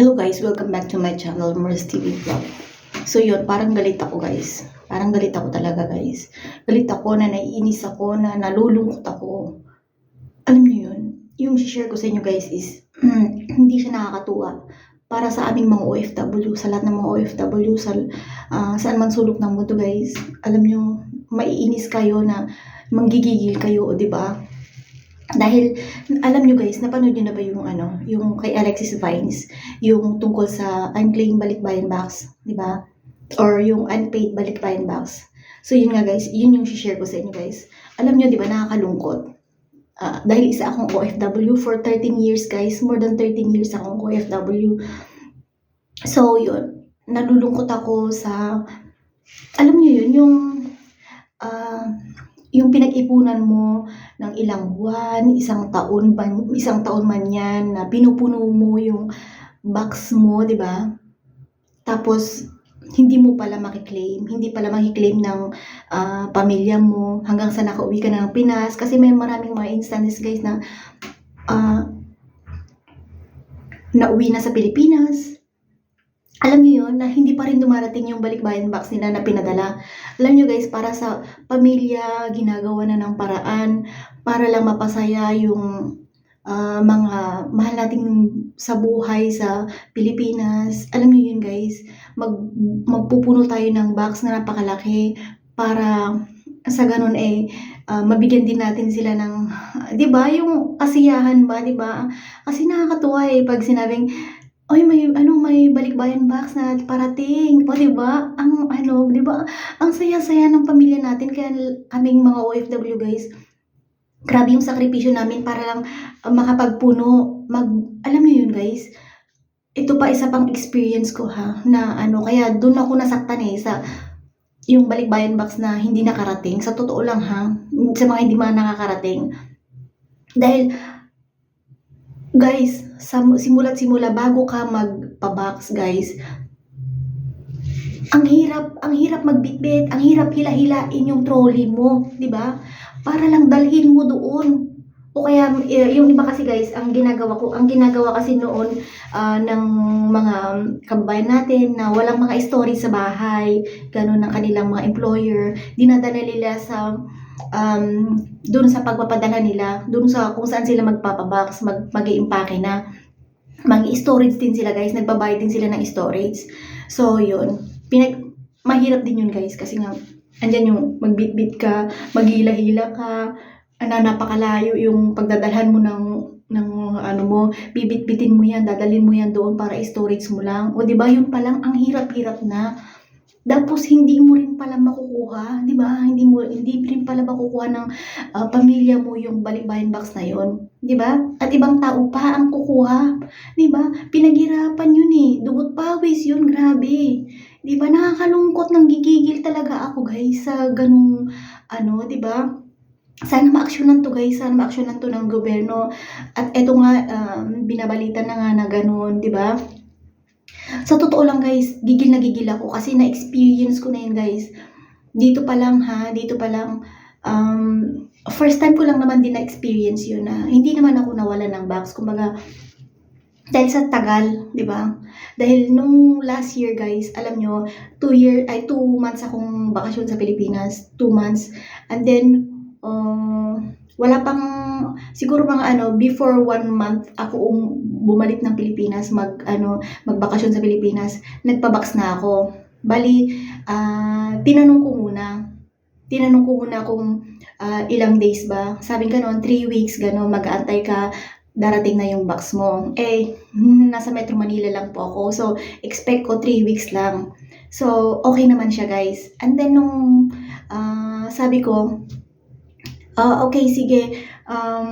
Hello guys, welcome back to my channel, Mers TV Vlog. So yun, parang galit ako guys. Parang galit ako talaga guys. Galit ako na naiinis ako, na nalulungkot ako. Alam niyo yun, yung share ko sa inyo guys is, hindi siya nakakatuwa. Para sa aming mga OFW, sa lahat ng mga OFW, sa ah, saan man sulok ng mundo guys. Alam niyo, maiinis kayo na manggigigil kayo, di ba? Dahil alam nyo guys, napanood nyo na ba yung ano, yung kay Alexis Vines, yung tungkol sa unclaimed balikbayan box, di ba? Or yung unpaid balikbayan box. So yun nga guys, yun yung share ko sa inyo guys. Alam nyo, di ba, nakakalungkot. Ah, dahil isa akong OFW for 13 years guys, more than 13 years akong OFW. So yun, nalulungkot ako sa, alam nyo yun, yung, ah, yung pinag-ipunan mo ng ilang buwan, isang taon, ban, isang taon man yan, na pinupuno mo yung box mo, di ba? Tapos, hindi mo pala makiklaim, hindi pala makiklaim ng ah, pamilya mo hanggang sa nakauwi ka na ng Pinas. Kasi may maraming mga instances guys na ah, nauwi na sa Pilipinas. Alam niyo yun, na hindi pa rin dumarating yung balikbayan box nila na pinadala. Alam niyo guys, para sa pamilya, ginagawa na ng paraan para lang mapasaya yung ah, mga mahal nating sa buhay sa Pilipinas. Alam niyo yun guys, mag, magpupuno tayo ng box na napakalaki para sa ganun eh ah, mabigyan din natin sila ng 'di ba yung kasiyahan ba 'di ba kasi nakakatuwa eh pag sinabing Oy, may ano, may balikbayan box na parating. O, 'di ba? Ang ano, 'di ba? Ang saya-saya ng pamilya natin kaya kaming mga OFW guys. Grabe yung sakripisyo namin para lang ah, makapagpuno. Mag alam niyo yun, guys. Ito pa isa pang experience ko ha na ano, kaya doon ako nasaktan eh sa yung balikbayan box na hindi nakarating. Sa totoo lang ha, sa mga hindi mga nakakarating. Dahil guys, simula't simula bago ka magpa-box, guys, ang hirap, ang hirap magbitbit, ang hirap hila-hilain yung trolley mo, 'di ba? Para lang dalhin mo doon. O kaya eh, yung iba kasi guys, ang ginagawa ko, ang ginagawa kasi noon ah, ng mga kababayan natin na walang mga story sa bahay, ganun ng kanilang mga employer, dinadala nila sa um, doon sa pagpapadala nila, doon sa kung saan sila magpapabox, mag mag na mag-storage din sila guys, nagbabayad din sila ng storage. So, yun. Pinag, mahirap din yun guys kasi nga, andyan yung magbitbit ka, maghila-hila ka, na napakalayo yung pagdadalhan mo ng ng ano mo, bibit-bitin mo yan, dadalhin mo yan doon para storage mo lang. O di ba yun pa lang ang hirap-hirap na. Tapos hindi mo rin pala makukuha, 'di ba? Hindi mo hindi rin pala makukuha ng ah, pamilya mo yung balikbayan box na 'yon, 'di ba? At ibang tao pa ang kukuha, 'di ba? Pinaghirapan 'yun eh, dugot pawis 'yun, grabe. 'Di ba? Nakakalungkot nang gigigil talaga ako, guys, sa ganung ano, 'di ba? Sana maaksyonan to guys, sana maaksyonan to ng gobyerno. At eto nga, um, binabalita na nga na ganun, 'di ba? Sa totoo lang guys, gigil na gigil ako kasi na-experience ko na yun guys. Dito pa lang ha, dito pa lang, um, first time ko lang naman din na-experience yun na hindi naman ako nawala ng box. Kumbaga, dahil sa tagal, di ba? Dahil nung last year guys, alam nyo, two year, ay two months akong bakasyon sa Pilipinas, two months. And then, uh, wala pang, siguro mga ano, before one month ako um, bumalik ng Pilipinas, mag, ano, magbakasyon sa Pilipinas, nagpabox na ako. Bali, ah, tinanong ko muna. Tinanong ko muna kung ah, ilang days ba. Sabi ka noon, 3 weeks, gano'n, mag-aantay ka, darating na yung box mo. Eh, nasa Metro Manila lang po ako. So, expect ko 3 weeks lang. So, okay naman siya, guys. And then, nung ah, sabi ko, ah, okay, sige, um,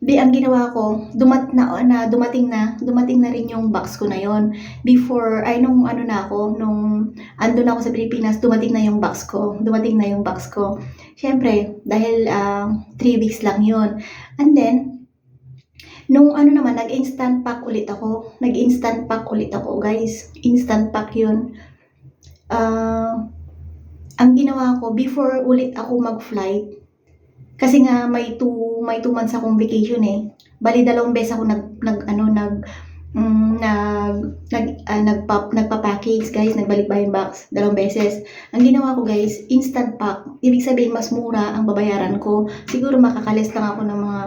di ang ginawa ko, dumat na, na dumating na, dumating na rin yung box ko na yon. Before, ay nung ano na ako, nung ando na ako sa Pilipinas, dumating na yung box ko. Dumating na yung box ko. Siyempre, dahil 3 weeks lang yon. And then, nung ano naman, nag-instant pack ulit ako. Nag-instant pack ulit ako, guys. Instant pack yun. Ah, ang ginawa ko, before ulit ako mag-flight, kasi nga may two may two months akong vacation eh. Bali dalawang beses ako nag nag ano nag mm, nag nag ah, nagpa, nagpa-package guys, nagbalik buying box dalawang beses. Ang ginawa ko guys, instant pack. Ibig sabihin mas mura ang babayaran ko. Siguro makakalis lang ako ng mga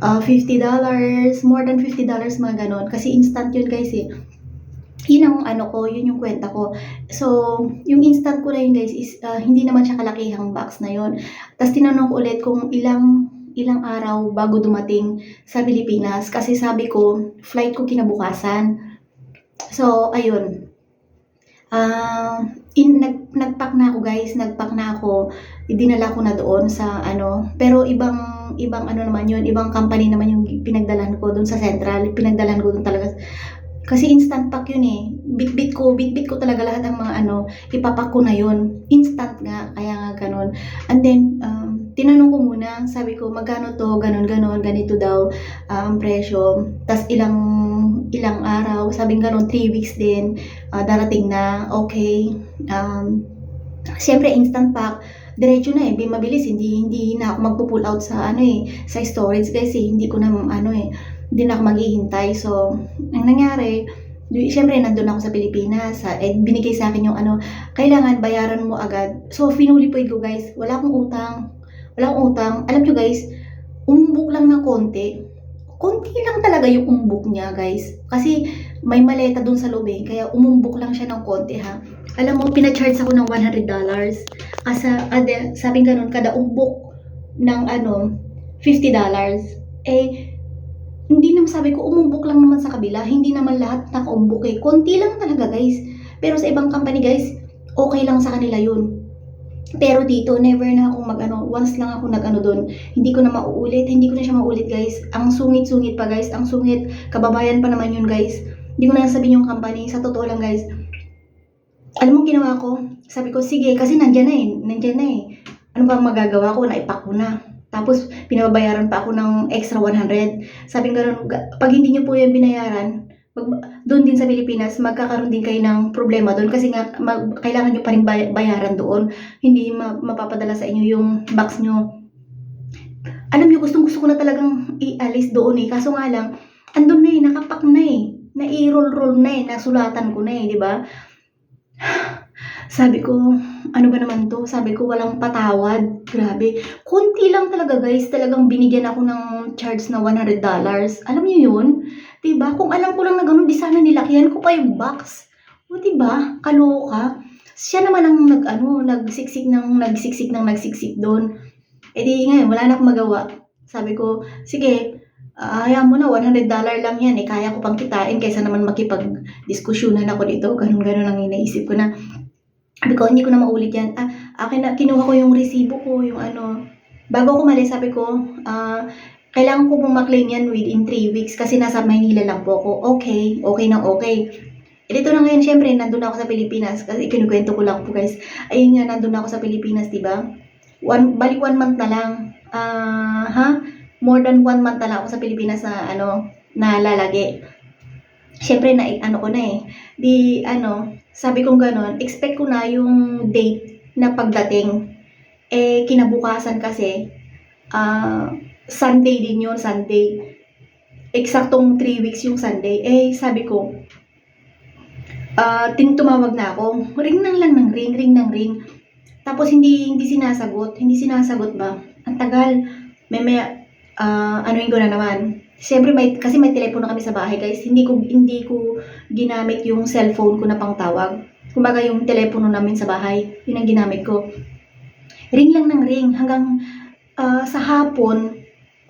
ah, $50, more than $50 mga ganon. Kasi instant yun guys eh. Yun ang ano ko, yun yung kwenta ko. So, yung instant ko na yun guys is ah, hindi naman siya kalakihang box na yun. Tapos tinanong ko ulit kung ilang ilang araw bago dumating sa Pilipinas kasi sabi ko flight ko kinabukasan. So, ayun. Ah, in nag nagpack na ako guys, nagpack na ako. Idinala ko na doon sa ano, pero ibang ibang ano naman 'yun, ibang company naman yung pinagdalan ko doon sa Central. Pinagdalan ko doon talaga kasi instant pack yun eh. Bit-bit ko, bit-bit ko talaga lahat ng mga ano, ipapak ko na yun. Instant nga, kaya nga ganun. And then, um, tinanong ko muna, sabi ko, magkano to, ganon, ganon, ganito daw ah, ang presyo. Tapos ilang, ilang araw, sabing ganon, 3 weeks din, ah, darating na, okay. Um, Siyempre, instant pack, diretso na eh, bi- mabilis, hindi, hindi na ako magpo-pull out sa ano eh, sa storage guys eh, hindi ko na ano eh, hindi na ako maghihintay. So, ang nangyari, Siyempre, nandun ako sa Pilipinas. Sa, eh, binigay sa akin yung ano, kailangan bayaran mo agad. So, finulipid ko guys. Wala akong utang. Wala akong utang. Alam nyo guys, umbok lang ng konti. Konti lang talaga yung umbok niya guys. Kasi may maleta dun sa loob eh. Kaya umumbok lang siya ng konti ha. Alam mo, pinacharge ako ng $100. Asa, ade, sabing ganun, kada umbok ng ano, $50. Eh, hindi naman sabi ko, umumbok lang naman sa kabila. Hindi naman lahat nakaumbok eh. Konti lang talaga guys. Pero sa ibang company guys, okay lang sa kanila yun. Pero dito, never na akong mag-ano, once lang ako nag-ano doon. Hindi ko na mauulit, hindi ko na siya mauulit guys. Ang sungit-sungit pa guys, ang sungit, kababayan pa naman yun guys. Hindi ko na sabihin yung company, sa totoo lang guys. Alam mo ginawa ko? Sabi ko, sige, kasi nandyan na eh, nandyan na eh. Ano ba ang magagawa ko? Naipak ko na. Tapos, pinababayaran pa ako ng extra 100. Sabi nga ron, "Ga- pag hindi nyo po yan binayaran, mag, doon din sa Pilipinas, magkakaroon din kayo ng problema doon kasi nga mag, kailangan nyo pa rin bay- bayaran doon. Hindi ma- mapapadala sa inyo yung box nyo. Alam nyo, gustong gusto ko na talagang ialis doon eh. Kaso nga lang, andun na eh, nakapak na eh. Na-roll-roll na eh, nasulatan ko na eh, di ba? Sabi ko, ano ba naman to? Sabi ko, walang patawad. Grabe. Kunti lang talaga guys. Talagang binigyan ako ng charge na $100. Alam niyo yun? Diba? Kung alam ko lang na ganun, di sana nilakihan ko pa yung box. O diba? Kaloka. Siya naman ang nag, ano, nagsiksik ng, nagsiksik ng nagsiksik doon. E di ngayon, wala na akong magawa. Sabi ko, sige, hayaan mo na, $100 lang yan. Eh, kaya ko pang kitain kaysa naman makipag-diskusyonan ako dito. Ganun-ganun ang inaisip ko na. Sabi ko, hindi ko na maulit yan. Ah, akin na, kinuha ko yung resibo ko, yung ano. Bago ako malis, sabi ko, ah, kailangan ko pong maklaim yan within 3 weeks kasi nasa Maynila lang po ako. Okay, okay na okay. Eh, dito na ngayon, syempre, nandun ako sa Pilipinas. Kasi kinukwento ko lang po, guys. Ayun nga, nandun ako sa Pilipinas, di ba? One, balik one month na lang. Ah, ha? More than one month na lang ako sa Pilipinas na, ano, na lalagi. Syempre, na, ano ko na eh. Di, ano, sabi kong ganon, expect ko na yung date na pagdating. Eh, kinabukasan kasi, ah, Sunday din yun, Sunday. Eksaktong 3 weeks yung Sunday. Eh, sabi ko, tin tumawag na ako. Ring nang lang ng ring, ring ng ring. Tapos hindi hindi sinasagot, hindi sinasagot ba? Ang tagal. May may ah, anuin ko na naman. Siyempre may kasi may telepono kami sa bahay, guys. Hindi ko hindi ko ginamit yung cellphone ko na pangtawag. Kumbaga yung telepono namin sa bahay, yun ang ginamit ko. Ring lang ng ring hanggang ah, sa hapon,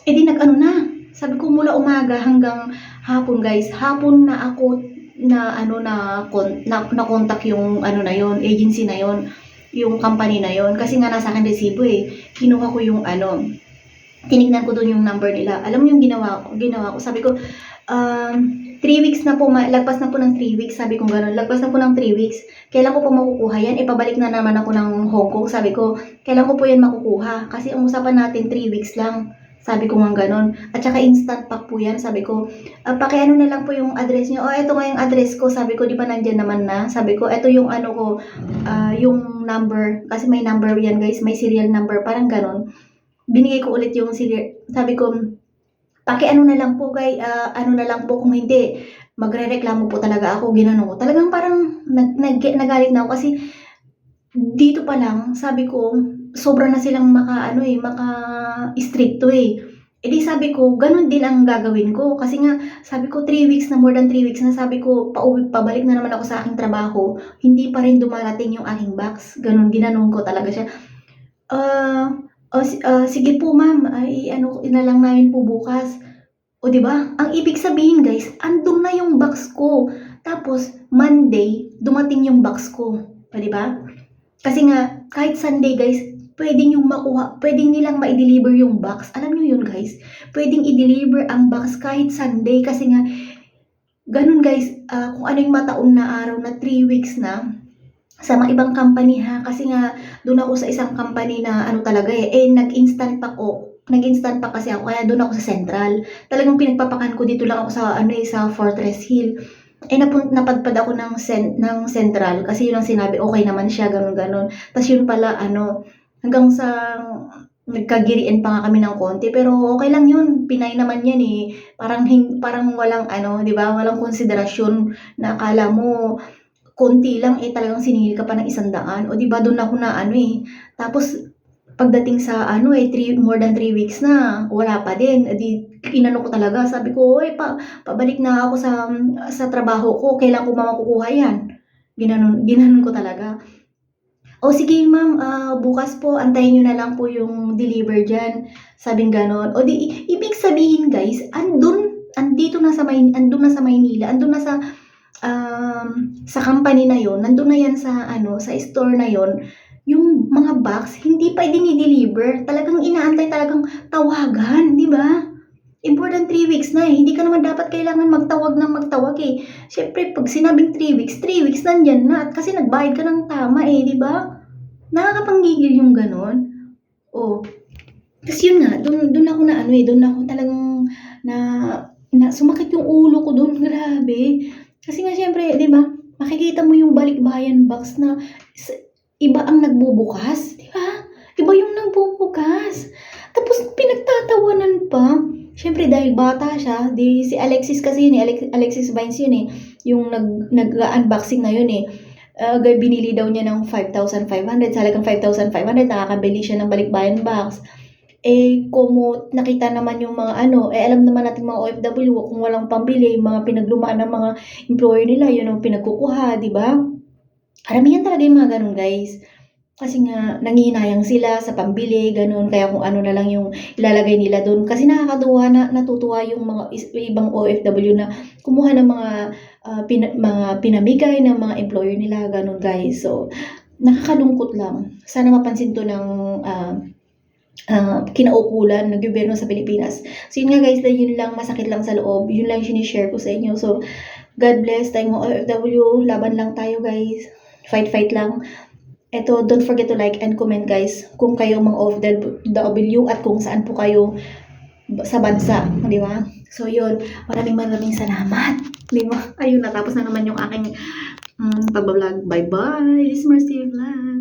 eh di nag-ano na. Sabi ko mula umaga hanggang hapon, guys. Hapon na ako na ano na kon na, na contact yung ano na yon agency na yon yung company na yon kasi nga nasa akin resibo eh kinuha ko yung ano tinignan ko doon yung number nila alam mo yung ginawa ko ginawa ko sabi ko um 3 weeks na po lagpas na po ng 3 weeks sabi ko gano'n lagpas na po ng 3 weeks kailan ko po makukuha yan ipabalik na naman ako ng Hong Kong sabi ko kailan ko po yan makukuha kasi ang usapan natin 3 weeks lang sabi ko nga gano'n at saka instant pack po yan sabi ko uh, pakiano na lang po yung address niyo. Oh, eto nga yung address ko. Sabi ko, di ba nandyan naman na? Sabi ko, eto yung ano ko, ah, yung number. Kasi may number yan, guys. May serial number. Parang ganon. Binigay ko ulit yung serial. Sabi ko, pakiano na lang po, guys. ah, ano na lang po kung hindi. magrereklamo po talaga ako, ginano ko. Talagang parang nag, nag, nagalit na ako kasi dito pa lang, sabi ko, sobra na silang maka, ano eh, maka stricto eh. E di sabi ko, ganun din ang gagawin ko. Kasi nga, sabi ko, 3 weeks na, more than 3 weeks na, sabi ko, pauwi, pabalik na naman ako sa aking trabaho, hindi pa rin dumarating yung aking box. Ganun, ginanong ko talaga siya. Ah, oh, si- ah, sige po ma'am, ay ano, ina lang namin po bukas. O di ba? Ang ibig sabihin guys, andun na yung box ko. Tapos, Monday, dumating yung box ko. O di ba? Kasi nga, kahit Sunday guys, pwedeng yung makuha, pwedeng nilang ma-deliver yung box. Alam nyo yun guys? Pwedeng i-deliver ang box kahit Sunday kasi nga, ganun guys, ah, kung ano yung mataon na araw na 3 weeks na, sa mga ibang company ha, kasi nga, doon ako sa isang company na ano talaga eh, eh nag-instant pack ako, nag-instant pack kasi ako, kaya doon ako sa Central. Talagang pinagpapakan ko dito lang ako sa ano eh, sa Fortress Hill. Eh napun- napadpad ako ng cen- ng Central kasi yun ang sinabi, okay naman siya, ganun ganon. Tapos yun pala ano, hanggang sa nagkagirian pa nga kami ng konti pero okay lang yun Pinay naman yan eh parang hin- parang walang ano 'di ba walang konsiderasyon na akala mo konti lang eh talagang siningil ka pa ng isang daan. O 'di ba doon ako na ano eh. Tapos pagdating sa ano eh three, more than 3 weeks na wala pa din. Eh, di inano ko talaga. Sabi ko oy pa pabalik na ako sa sa trabaho ko. Kailan ko makukuha yan? Ginanon ginanon ko talaga. O sige ma'am ah, bukas po antayin nyo na lang po yung deliver dyan. Sabing ganon. O di ibig sabihin guys andun andito na sa Mayn andun na sa Maynila andun na sa um, sa company na yon nandun na yan sa ano sa store na yon yung mga box hindi pa dinideliver talagang inaantay talagang tawagan di ba important 3 weeks na eh. Hindi ka naman dapat kailangan magtawag ng magtawag eh. Siyempre, pag sinabing 3 weeks, 3 weeks nandyan na. At kasi nagbayad ka ng tama eh, di ba? Nakakapanggigil yung ganon. Oh. Tapos yun nga, dun, dun ako na ano eh, dun ako talagang na, na sumakit yung ulo ko dun, grabe. Kasi nga syempre, di ba, makikita mo yung balikbayan box na iba ang nagbubukas, di ba? Iba yung nagbubukas. Tapos pinagtatawanan pa. Syempre dahil bata siya, di si Alexis kasi yun eh, Alex- Alexis Vines yun eh, yung nag, nag-unboxing na yun eh. Uh, binili daw niya ng 5,500, sa halagang 5,500, nakakabili siya ng balikbayan box. Eh, kumo nakita naman yung mga ano, eh alam naman natin mga OFW, kung walang pambili, mga pinaglumaan ng mga employer nila, yun ang pinagkukuha, di ba? Karamihan talaga yung mga ganun, guys. Kasi nga, nangihinayang sila sa pambili, ganun. Kaya kung ano na lang yung ilalagay nila doon. Kasi nakakatuwa na natutuwa yung mga ibang OFW na kumuha ng mga ah, pina- mga pinamigay ng mga employer nila, ganun guys. So, nakakalungkot lang. Sana mapansin to ng ah, ah, kinaukulan ng gobyerno sa Pilipinas. So, yun nga guys, yun lang, masakit lang sa loob. Yun lang sinishare ko sa inyo. So, God bless tayong mga OFW. Laban lang tayo guys. Fight, fight lang. Eto, don't forget to like and comment guys kung kayo mga OFW at kung saan po kayo sa bansa, di ba? So yun, maraming maraming salamat. Di ba? Ayun, natapos na naman yung aking um, pagbablog. Bye-bye! This is Mercy Vlog.